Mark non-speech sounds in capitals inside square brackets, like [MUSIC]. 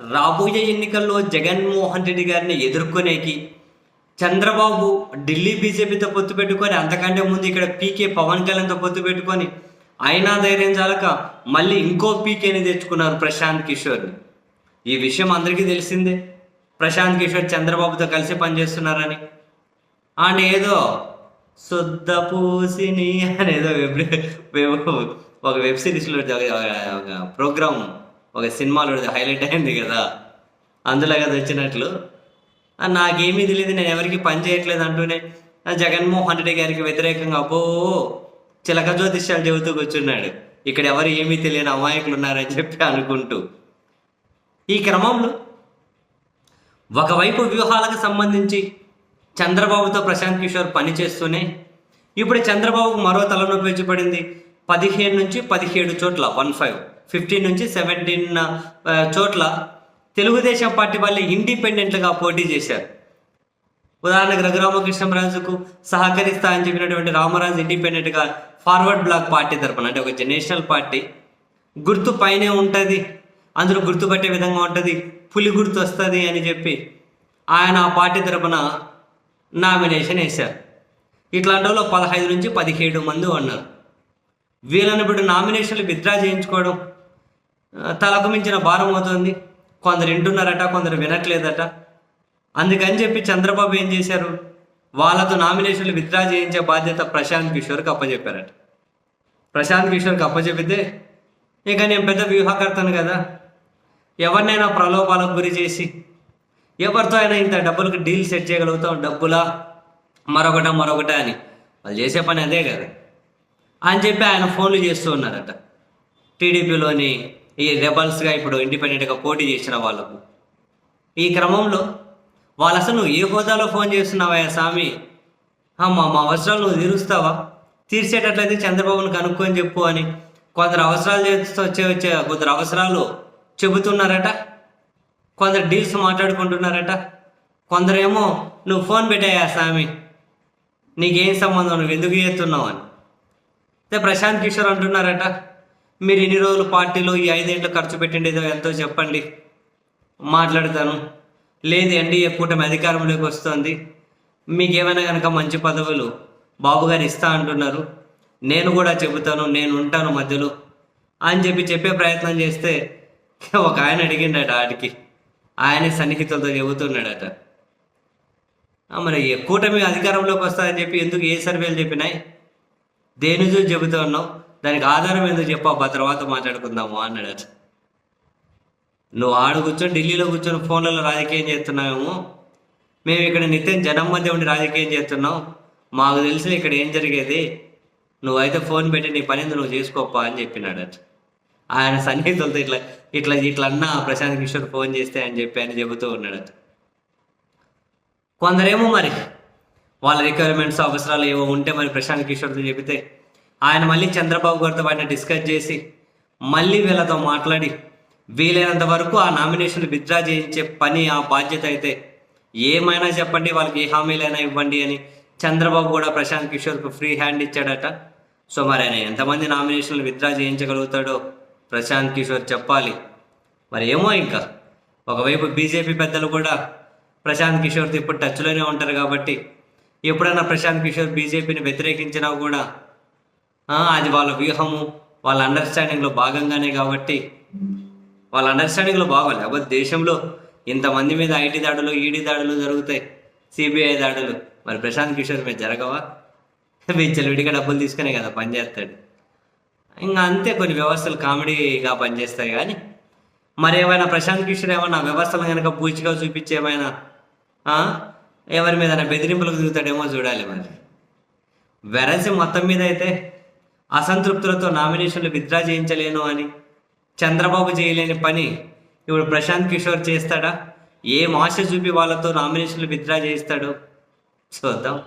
రాబోయే ఎన్నికల్లో జగన్మోహన్ రెడ్డి గారిని ఎదుర్కొనేకి చంద్రబాబు ఢిల్లీ బీజేపీతో పొత్తు పెట్టుకొని అంతకంటే ముందు ఇక్కడ పీకే పవన్ కళ్యాణ్తో పొత్తు పెట్టుకొని అయినా ధైర్యం చాలక మళ్ళీ ఇంకో పీకేని తెచ్చుకున్నారు ప్రశాంత్ కిషోర్ని. ఈ విషయం అందరికీ తెలిసిందే. ప్రశాంత్ కిషోర్ చంద్రబాబుతో కలిసి పనిచేస్తున్నారని. ఆయన ఏదో శుద్ధ పూసిని అనేదో వెబ్ ఒక వెబ్ సిరీస్లో ఒక ప్రోగ్రామ్ ఒక సినిమాలో [LAUGHS] హైలైట్ అయింది కదా. అందులో కదా వచ్చినట్లు. నాకేమీ తెలియదు నేను ఎవరికి పని చేయట్లేదు అంటూనే. జగన్మోహన్ రెడ్డి గారికి వ్యతిరేకంగా అబ్బో చిలక జ్యోతిష్యాలు చెబుతూ కూర్చున్నాడు. ఇక్కడ ఎవరు ఏమీ తెలియని అమాయకులు ఉన్నారని చెప్పి అనుకుంటూ. ఈ క్రమంలో ఒకవైపు వ్యూహాలకు సంబంధించి చంద్రబాబుతో ప్రశాంత్ కిషోర్ పనిచేస్తూనే ఇప్పుడు చంద్రబాబుకు మరో తలనొప్పి పడింది. పదిహేను నుంచి పదిహేడు చోట్ల వన్ ఫైవ్. ఫిఫ్టీన్ నుంచి సెవెంటీన్ చోట్ల తెలుగుదేశం పార్టీ వాళ్ళు ఇండిపెండెంట్గా పోటీ చేశారు. ఉదాహరణకు రఘురామకృష్ణరాజుకు సహకరిస్తా అని చెప్పినటువంటి రామరాజు ఇండిపెండెంట్గా ఫార్వర్డ్ బ్లాక్ పార్టీ తరపున అంటే ఒక నేషనల్ పార్టీ గుర్తు పైనే ఉంటుంది అందులో గుర్తుపట్టే విధంగా ఉంటుంది పులి గుర్తు వస్తుంది అని చెప్పి ఆయన ఆ పార్టీ తరపున నామినేషన్ వేశారు. ఇట్లాంటి వాళ్ళు పదహైదు నుంచి పదిహేడు మంది ఉన్నారు. వీళ్ళని ఇప్పుడు నామినేషన్లు విత్డ్రా చేయించుకోవడం తలకు మించిన భారం అవుతుంది. కొందరు వింటున్నారట కొందరు వినట్లేదట. అందుకని చెప్పి చంద్రబాబు ఏం చేశారు? వాళ్ళతో నామినేషన్లు విత్డ్రా చేయించే బాధ్యత ప్రశాంత్ కిషోర్కి అప్పచెప్పారట ప్రశాంత్ కిషోర్కి అప్పచెప్పితే ఇక నేను పెద్ద వ్యూహకర్తను కదా. ఎవరినైనా ప్రలోభాలకు గురి చేసి ఎవరితో అయినా ఇంత డబ్బులకు డీల్ సెట్ చేయగలుగుతాం డబ్బులా? మరొకట మరొకట అని. వాళ్ళు చేసే పని అదే కదా. అని చెప్పి ఆయన ఫోన్లు చేస్తూ ఉన్నారట. టీడీపీలోని ఈ రెబల్స్గా ఇప్పుడు ఇండిపెండెంట్గా పోటీ చేసిన వాళ్ళకు. ఈ క్రమంలో వాళ్ళు అసలు నువ్వు ఏ హోదాలో ఫోన్ చేస్తున్నావా స్వామి మా మా అవసరాలు నువ్వు తీరుస్తావా? తీర్చేటట్లయితే చంద్రబాబును కనుక్కొని చెప్పు అని కొందరు అవసరాలు చేస్తూ వచ్చే వచ్చే కొందరు అవసరాలు చెబుతున్నారట. కొందరు డీల్స్ మాట్లాడుకుంటున్నారట. కొందరేమో నువ్వు ఫోన్ పెట్టాయా స్వామి నీకేం సంబంధం? నువ్వు ఎందుకు చేస్తున్నావు? అని. అయితే ప్రశాంత్ కిషోర్ అంటున్నారట. మీరు ఇన్ని రోజులు పార్టీలో ఈ ఐదేళ్ళు ఖర్చు పెట్టిండేదో ఎంతో చెప్పండి. మాట్లాడతాను. లేదు ఎన్డీఏ కూటమి అధికారంలోకి వస్తుంది. మీకేమైనా కనుక మంచి పదవులు బాబు గారు ఇస్తా అంటున్నారు. నేను కూడా చెబుతాను నేను ఉంటాను మధ్యలో అని చెప్పి చెప్పే ప్రయత్నం చేస్తే ఒక ఆయన అడిగిండట ఆడికి. ఆయనే సన్నిహితులతో చెబుతున్నాడట. మరి ఏ కూటమి అధికారంలోకి వస్తుందని చెప్పి ఎందుకు ఏ సర్వేలు చెప్పినాయి? దేని చూసి చెబుతూ ఉన్నావు. దానికి ఆధారం ఏందో చెప్పబ్బా తర్వాత మాట్లాడుకుందాము అన్నాడు నువ్వు ఆడు కూర్చొని ఢిల్లీలో కూర్చొని ఫోన్లలో రాజకీయం చేస్తున్నామేమో మేము ఇక్కడ నిత్యం జనం మధ్య ఉండి రాజకీయం చేస్తున్నాం. మాకు తెలిసి ఇక్కడ ఏం జరిగేది? నువ్వైతే ఫోన్ పెట్టి నీ పని నువ్వు చేసుకోపా అని చెప్పినాడట ఆయన సన్నిహితులతో ఇట్లా ఇట్లా ఇట్లా అన్నా ప్రశాంత్ కిషోర్ ఫోన్ చేస్తే అని చెప్పి ఆయన చెబుతూ ఉన్నాడు కొందరేమో మరి వాళ్ళ రిక్వైర్మెంట్స్ అవసరాలు ఏవో ఉంటే మరి ప్రశాంత్ కిషోర్తో చెబితే ఆయన మళ్ళీ చంద్రబాబు గారితో ఆయన డిస్కస్ చేసి మళ్ళీ వీళ్ళతో మాట్లాడి వీలైనంత వరకు ఆ నామినేషన్ విత్డ్రా చేయించే పని ఆ బాధ్యత అయితే ఏమైనా చెప్పండి వాళ్ళకి ఏ హామీలైనా ఇవ్వండి అని చంద్రబాబు కూడా ప్రశాంత్ కిషోర్కు ఫ్రీ హ్యాండ్ ఇచ్చాడట. సో మరి ఆయన ఎంతమంది నామినేషన్లు విత్డ్రా చేయించగలుగుతాడో ప్రశాంత్ కిషోర్ చెప్పాలి. మరి ఏమో ఇంకా. ఒకవైపు బీజేపీ పెద్దలు కూడా ప్రశాంత్ కిషోర్తో ఇప్పుడు టచ్లోనే ఉంటారు కాబట్టి ఎప్పుడైనా ప్రశాంత్ కిషోర్ బీజేపీని వ్యతిరేకించినా కూడా అది వాళ్ళ వ్యూహము వాళ్ళ అండర్స్టాండింగ్లో భాగంగానే కాబట్టి వాళ్ళ అండర్స్టాండింగ్లో బాగోలేదు కాబట్టి దేశంలో ఇంతమంది మీద ఐటీ దాడులు ఈడీ దాడులు జరుగుతాయి. సిబిఐ దాడులు. మరి ప్రశాంత్ కిషోర్ మీద జరగవా? విచ్చలు విడిగా డబ్బులు తీసుకునే కదా పనిచేస్తాడు ఇంకా అంతే కొన్ని వ్యవస్థలు కామెడీగా పనిచేస్తాయి కానీ మరి ఏమైనా ప్రశాంత్ కిషోర్ ఏమైనా వ్యవస్థలు కనుక పూచిగా చూపించి ఏమైనా ఎవరి మీద బెదిరింపులకు దిగుతాడేమో చూడాలి మరి. వెరసి మొత్తం మీద అయితే అసంతృప్తులతో నామినేషన్లు విత్డ్రా చేయించలేను అని. చంద్రబాబు చేయలేని పని ఇప్పుడు ప్రశాంత్ కిషోర్ చేస్తాడా? ఏ ఆశ చూపి వాళ్ళతో నామినేషన్లు విత్డ్రా చేయిస్తాడు? చూద్దాం.